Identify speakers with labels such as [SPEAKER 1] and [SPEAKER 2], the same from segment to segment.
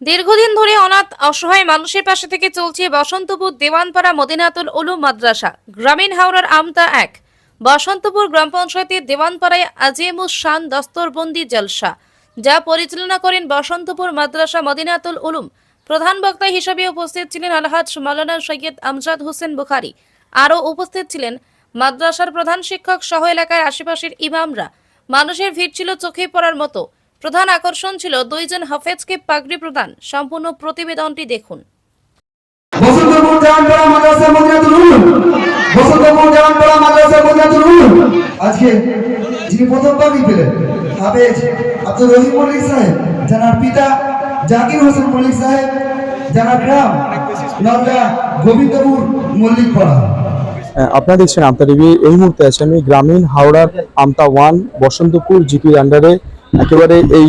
[SPEAKER 1] দীর্ঘদিন ধরে অনাথ অসহায় মানুষের পাশে থেকে চলছে বসন্তপুর দেওয়ানপাড়া মদিনাতুল উলুম মাদ্রাসা। গ্রামীণ হাওড়ার আমতা এক। বসন্তপুর গ্রাম পঞ্চায়েতের দেওয়ানপাড়ায় আজিমুস শান দস্তরবন্দি জলসা, যা পরিচালনা করেন বসন্তপুর মাদ্রাসা মদিনাতুল উলুম। প্রধান বক্তা হিসেবে উপস্থিত ছিলেন আলহাজ মাওলানা সৈয়দ আমজাদ হোসেন বুখারি। আরও উপস্থিত ছিলেন মাদ্রাসার প্রধান শিক্ষক সহ এলাকার আশেপাশের ইমামরা। মানুষের ভিড় ছিল চোখে পড়ার মতো। প্রধান আকর্ষণ ছিল দুইজন হাফেজকে পাগড়ি প্রদান। সম্পূর্ণ প্রতিবেদনটি দেখুন।
[SPEAKER 2] আজকে যিনি প্রথম পাগড়ি পেলেন হাফেজ আব্দুল রহিম মল্লিক সাহেব জানার পিতা জাকির হোসেন মল্লিক সাহেব জানার গ্রাম নলদা গোবিন্দপুর মল্লিক পাড়া।
[SPEAKER 3] আপনারা দেখছেন আমতা টিভি। এই মুহূর্তে আছে আমি গ্রামীণ হাওড়ার আমতা ওয়ান বসন্তপুর জিপির আন্ডারে একেবারে এই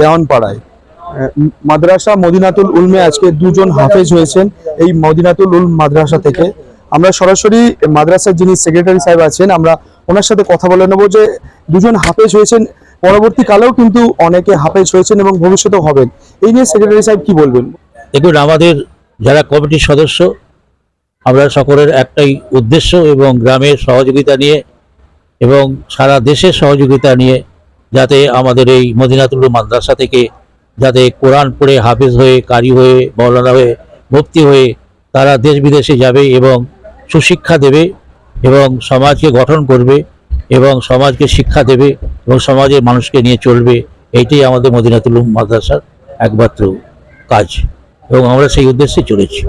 [SPEAKER 3] দেওয়ানপাড়ায়। মাদ্রাসা মদিনাতুল উলমে আজকে দুজন হাফেজ হয়েছেন এই মদিনাতুল উল মাদ্রাসা থেকে। আমরা সরাসরি মাদ্রাসার যিনি সেক্রেটারি সাহেব আছেন, আমরা ওনার সাথে কথা বলে নেব যে দুজন হাফেজ হয়েছেন, পরবর্তীকালেও কিন্তু অনেকে হাফেজ হয়েছেন এবং ভবিষ্যতেও হবেন। এই নিয়ে সেক্রেটারি সাহেব কি বলবেন?
[SPEAKER 4] দেখুন, আমাদের যারা কমিটির সদস্য, আমরা সকলের একটাই উদ্দেশ্য এবং গ্রামের সহযোগিতা নিয়ে এবং সারা দেশের সহযোগিতা নিয়ে যাতে আমাদের এই মদিনাতুল মাদ্রাসা থেকে যাতে কোরআন পড়ে, হাফেজ হয়ে, কারি হয়ে মৌলানা হয়ে, মুফতি হয়ে তারা দেশ বিদেশে যাবে এবং সুশিক্ষা দেবে এবং সমাজকে গঠন করবে এবং সমাজকে শিক্ষা দেবে এবং সমাজের মানুষকে নিয়ে চলবে, এইটাই আমাদের মদিনাতুল মাদ্রাসার একমাত্র কাজ এবং আমরা সেই উদ্দেশ্যে চলেছি।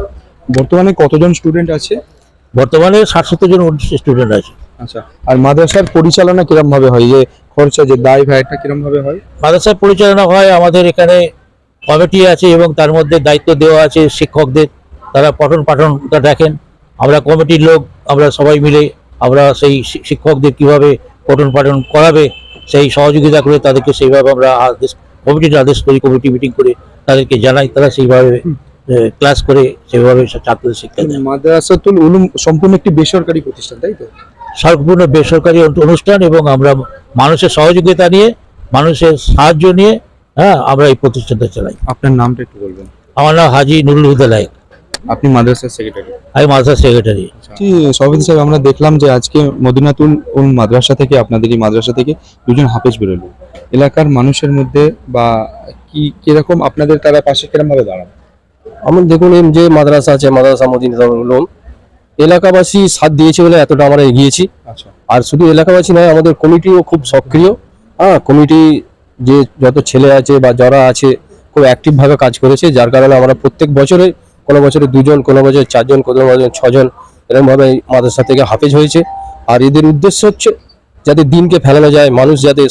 [SPEAKER 3] বর্তমানে কতজন স্টুডেন্ট আছে?
[SPEAKER 4] বর্তমানে ষাট সত্তর জন স্টুডেন্ট আছে।
[SPEAKER 3] আচ্ছা আর মাদ্রাসার পরিচালনা কিরম ভাবে হয় যে খরচা যে দায় ভাইটা কিরম ভাবে হয়?
[SPEAKER 4] মাদ্রাসার পরিচালনা হয় আমাদের এখানে কমিটি আছে এবং তার মধ্যে দায়িত্ব দেওয়া আছে শিক্ষকদের। তারা পঠন পাঠনটা দেখেন। আমরা কমিটির লোক আমরা সবাই মিলে আমরা সেই শিক্ষকদের কীভাবে পঠন পাঠন করাবে সেই সহযোগিতা করে তাদেরকে সেইভাবে আমরা আদেশ কমিটির আদেশ করি কমিটি মিটিং করে তাদেরকে জানাই তারা সেইভাবে ক্লাস করে সেভাবে ছাত্রদের শিক্ষা দেয়।
[SPEAKER 3] মাদ্রাসাতুল উলুম সম্পূর্ণ একটি বেসরকারি প্রতিষ্ঠান তাই তো?
[SPEAKER 4] সম্পূর্ণ বেসরকারি অনুষ্ঠান এবং আমরা মানুষের সহযোগিতা নিয়ে মানুষের সাহায্য নিয়ে হ্যাঁ আমরা এই প্রতিষ্ঠানটা চালাই।
[SPEAKER 3] আপনার নামটা একটু বলবেন।
[SPEAKER 4] আমার নাম হাজি নুরুল হুদা লাইক
[SPEAKER 3] আপনি মাদ্রাসার সেক্রেটারি
[SPEAKER 4] আমি মাদ্রাসার সেক্রেটারি
[SPEAKER 3] জি সভাপতি সাহেব আমরা দেখলাম যে আজকে মদিনাতুল উল মাদ্রাসা থেকে আপনাদের এই মাদ্রাসা থেকে দুজন হাফেজ বেরোলো। এলাকার মানুষের মধ্যে বা কি কীরকম আপনাদের তারা পাশে কিরম ভাবে দাঁড়ান
[SPEAKER 5] আমার দেখুন এই যে মাদ্রাসা আছে মাদ্রাসা মদিনাতুল উলুম এলাকাবাসী সাথ দিয়েছে বলে এতটা আমরা এগিয়েছি।
[SPEAKER 3] আচ্ছা।
[SPEAKER 5] আর শুধু এলাকাবাসী নয় আমাদের কমিটিও খুব সক্রিয়। হ্যাঁ কমিটি যে যত ছেলে আছে বা যারা আছে খুব অ্যাক্টিভ ভাবে কাজ করেছে। যার কারণে আমরা প্রত্যেক বছরে কোনো বছরে দুজন কোনো বছরে চারজন কোনো বছরে ছজন এরকম ভাবে এই মাদ্রাসা থেকে হাফেজ হয়েছে। আর এদের উদ্দেশ্য হচ্ছে যাতে দিনকে ফেলানো যায় মানুষ যাতে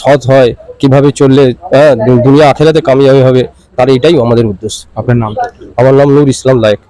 [SPEAKER 5] সৎ হয় কীভাবে চললে হ্যাঁ দুনিয়া আখেরাতে কামিয়াবি হবে। তার এটাই আমাদের উদ্দেশ্য।
[SPEAKER 3] আপনার নাম?
[SPEAKER 5] আমার নাম নূর ইসলাম লায়েক।